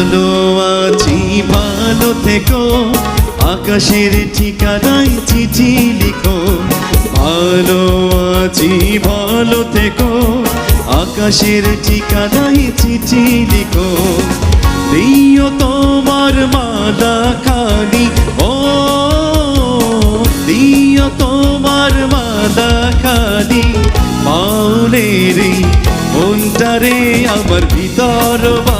ভালো আছি, ভালো থেকো। আকাশের ঠিকানায় চিঠি লিখো। ভালো আছি, ভালো থেকো। আকাশের ঠিকানায় চিঠি লিখো। দিও তোমার মালা খানি ও, দিও তোমার মালা খানি মাউলেরে মনটারে আমার ভিতর বাহিরে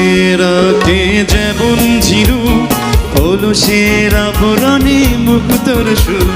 সেরাকে যেমন ঝিরু হলো সেরা পুরাণে মুক্তর সুর।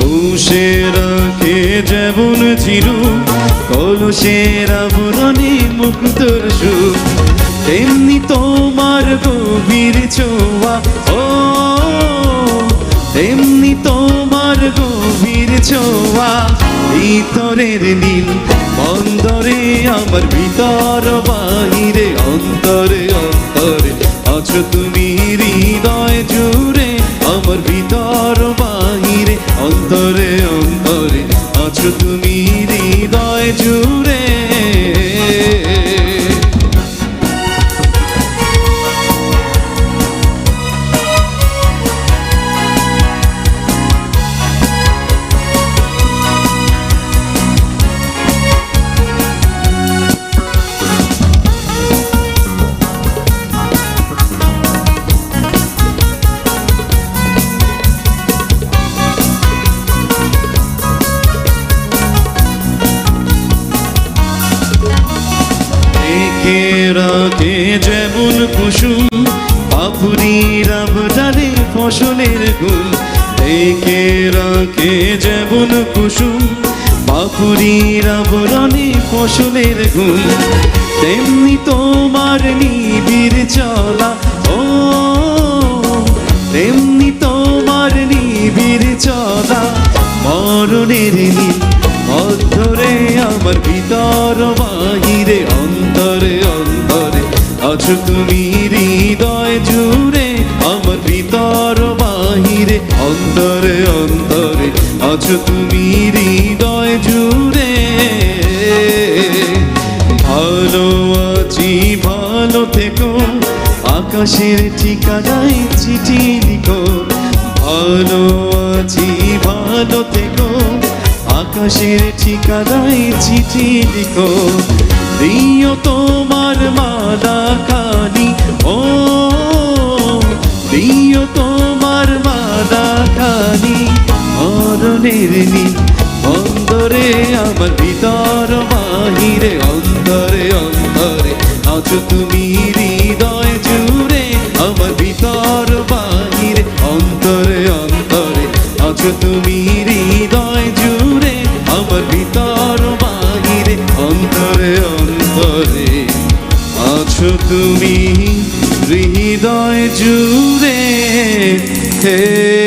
পৌষেরাকে যেমন ঝিরু হলো সেরা পুরাণে মুক্তর সুর। তেমনি তোমার গভীর ছোঁয়া, ও, তেমনি তোমার গভীর ছোঁয়া, ভিতরের নীল অন্তরে আমার ভিতর বাহিরে অন্তরে অন্তরে আছো তুমি রাতে যেমন কুসুম পাপুরির আবদারে ফসলের গুণ। একে রাকে যেমন কুসুম পাপুরির আবরণে ফসলের গুণ। তেমনি তোমার নিবিড় চলা, ও, তেমনি তোমার নিবিড় চলা, মরণের নীল অন্তরে আমার ভিতর বাহিরে, অন্তরে অন্তরে। আছো তুমি হৃদয় জুড়ে আমার ভিতর বাহিরে, অন্তরে অন্তরে। আছো তুমি হৃদয় জুড়ে। ভালো আছি, ভালো থেকো। আকাশের ঠিকানায় চিঠি লিখো। ভালো আছি, ভালো থেকো। আকাশের ঠিকানায় চিঠি লিখো। দিও তোমার মালা খানি ও, দিও তোমার মালা খানি মরণের নীল অন্তরে আমার ভিতর বাহিরে অন্তরে অন্তরে, আজ তুমি হৃদয় জুড়ে হে